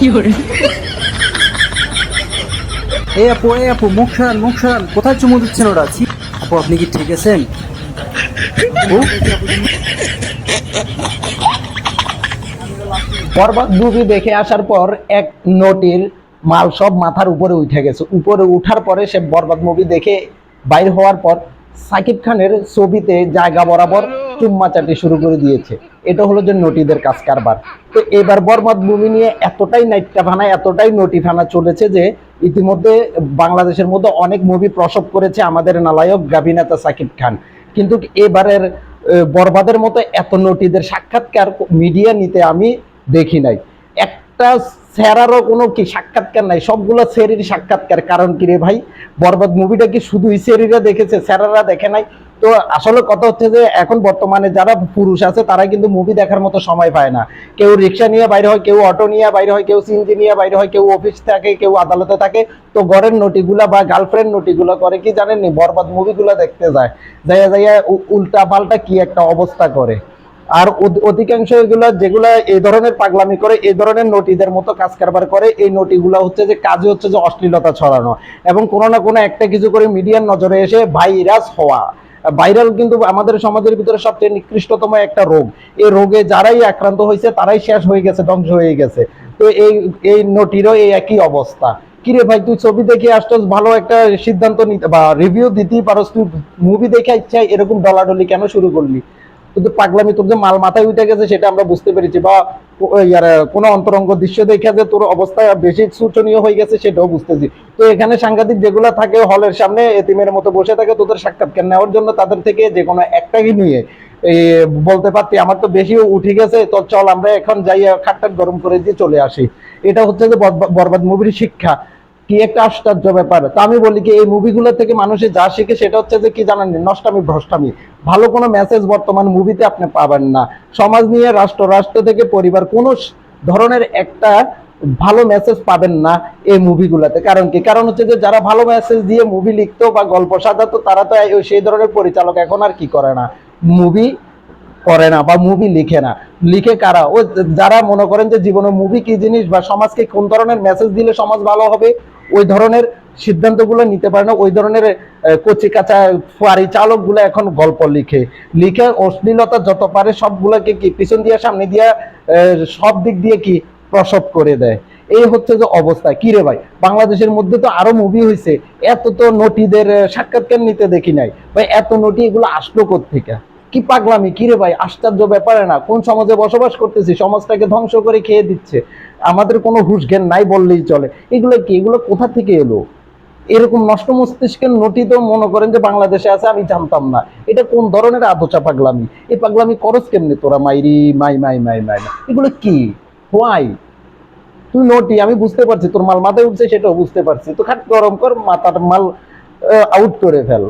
有人，এই আপু এই আপু মুখ সরান মুখ সরান। কোথায় চুমু দিচ্ছেন ওরা? আপু আপনি কি ঠিক আছেন মুভি দেখে আসার পর এক নটির মাল সব মাথার উপরে উঠে গেছে। উপরে উঠার পরে সে বরবাদ মুভি দেখে বাইর হওয়ার পর সাকিব খানের ছবিতে জায়গা বরাবর চুম্মাচাটি শুরু করে দিয়েছে। এটা হলো যে নটিদের কাজ কারবার। তো এবার বরবাদ মুভি নিয়ে এতটাই নাইটটা ফানা এতটাই নটি ফানা চলেছে যে ইতিমধ্যে বাংলাদেশের মধ্যে অনেক মুভি প্রসব করেছে আমাদের নালায়ক গাভিনেতা সাকিব খান। কিন্তু এবারের বরবাদের মতো এত নটিদের সাক্ষাৎকার মিডিয়া নিতে আমি দেখি নাই। একটা স্যারারও কোনো কি সাক্ষাৎকার নাই, সবগুলো সেরির সাক্ষাৎকার। কারণ কি রে ভাই? বরবাদ মুভিটা কি শুধুই সেরিরা দেখেছে, স্যারারা দেখে নাই? তো আসলে কথা হচ্ছে যে এখন বর্তমানে যারা পুরুষ আছে তারা কিন্তু মুভি দেখার মতো সময় পায় না। কেউ রিক্সা নিয়ে বাইরে হয়, কেউ অটো নিয়ে বাইরে হয়, কেউ সিএনজি নিয়ে বাইরে হয়, কেউ অফিস থাকে, কেউ আদালতে থাকে। তো ঘরের নটিগুলা বা গার্লফ্রেন্ড নটিগুলো করে কি জানেননি? বরবাদ মুভিগুলো দেখতে যায়। যাইয়া যাইয়া উল্টা পাল্টা কি একটা অবস্থা করে। আর অধ- অধিকাংশ এগুলো যেগুলা এই ধরনের পাগলামি করে এই ধরনের নটিদের মতো কাজ কারবার করে, এই নটিগুলা হচ্ছে যে কাজে হচ্ছে যে অশ্লীলতা ছড়ানো। এবং কোনো না কোনো একটা কিছু করে মিডিয়ার নজরে এসে ভাইরাস হওয়া। ভাইরাল কিন্তু আমাদের সমাজের ভিতরে সবচেয়ে নিকৃষ্টতম একটা রোগ। এই রোগে যারাই আক্রান্ত হয়েছে, তারাই শেষ হয়ে গেছে, ধ্বংস হয়ে গেছে। তো এই এই নোটিরও এই একই অবস্থা। কিরে ভাই, তুই ছবি দেখে আসছস, ভালো একটা সিদ্ধান্ত নিতে বা রিভিউ দিতেই পারস, তুই মুভি দেখে ইচ্ছা এরকম ডলাডলি কেন শুরু করলি? কিন্তু পাগলামি, তোর যে মাল মাথায় উঠে গেছে সেটা আমরা বুঝতে পেরেছি বা ইয়ার কোনো অন্তরঙ্গ দৃশ্য দেখে যে তোর অবস্থা বেশি শোচনীয় হয়ে গেছে সেটাও বুঝতেছি। তো এখানে সাংঘাতিক যেগুলো থাকে, হলের সামনে এতিমের মতো বসে থাকে, তোদের সাক্ষাৎকার নেওয়ার জন্য তাদের থেকে যে কোনো একটাকে নিয়ে বলতে পারতি, আমার তো বেশি উঠে গেছে, তো চল আমরা এখন যাই খাটটাট গরম করে দিয়ে চলে আসি। এটা হচ্ছে যে বরবা- বরবাদ মুভির শিক্ষা। কি একটা আশ্চর্য ব্যাপার। তা আমি বলি কি, এই মুভিগুলো থেকে মানুষে যা শিখে সেটা হচ্ছে যে কি জানেন, নষ্টামি, ভ্রষ্টামি। ভালো কোনো মেসেজ বর্তমান মুভিতে আপনি পাবেন না। সমাজ নিয়ে, রাষ্ট্র রাষ্ট্র থেকে পরিবার, কোনো ধরনের একটা ভালো মেসেজ পাবেন না এই মুভিগুলোতে কারণ কি? কারণ হচ্ছে যে যারা ভালো মেসেজ দিয়ে মুভি লিখতো বা গল্প সাজাতো, তারা তো সেই ধরনের পরিচালক এখন আর কি করে না। মুভি করে না বা মুভি লিখে না। লিখে কারা? ও, যারা মনে করেন যে জীবনে মুভি কি জিনিস বা সমাজকে কোন ধরনের মেসেজ দিলে সমাজ ভালো হবে? ওই ধরনের সিদ্ধান্তগুলো নিতে পারে না। ওই ধরনের কচি কাঁচা ফুয়ারি চালকগুলো এখন গল্প লিখে। লিখে অশ্লীলতা যত পারে সবগুলোকে কি পিছন দিয়ে, সামনে দিয়ে সব দিক দিয়ে কি প্রসব করে দেয়? এই হচ্ছে যে অবস্থা। কি রে ভাই? বাংলাদেশের মধ্যে তো আরও মুভি হয়েছে এত তো নটিদের সাক্ষাৎকার নিতে দেখি নাই। ভাই, এত নটি এগুলো আসলো কোথেকে কি পাগলামি? কি রে ভাই? আশ্চর্য ব্যাপারে না। কোন সমাজে বসবাস করতেছি? সমাজটাকে ধ্বংস করে খেয়ে দিচ্ছে। আমাদের কোনো হুশ জ্ঞান নাই বললেই চলে। এগুলো কি? এগুলো কোথা থেকে এলো? এরকম নষ্ট মস্তিষ্কের নটি তো মনে করেন যে বাংলাদেশে আছে, আমি জানতাম না। এটা কোন ধরনের আদোচা পাগলামি? এই পাগলামি করস কেমনি তোরা, মাইরি? মাই মাই মাই মাই মাই। এগুলো কি? হোয়াই তুই নটি, আমি বুঝতে পারছি। তোর মাল মাথায় উঠছে, সেটাও বুঝতে পারছি। তো খাট গরম কর, মাথার মাল আউট করে ফেল।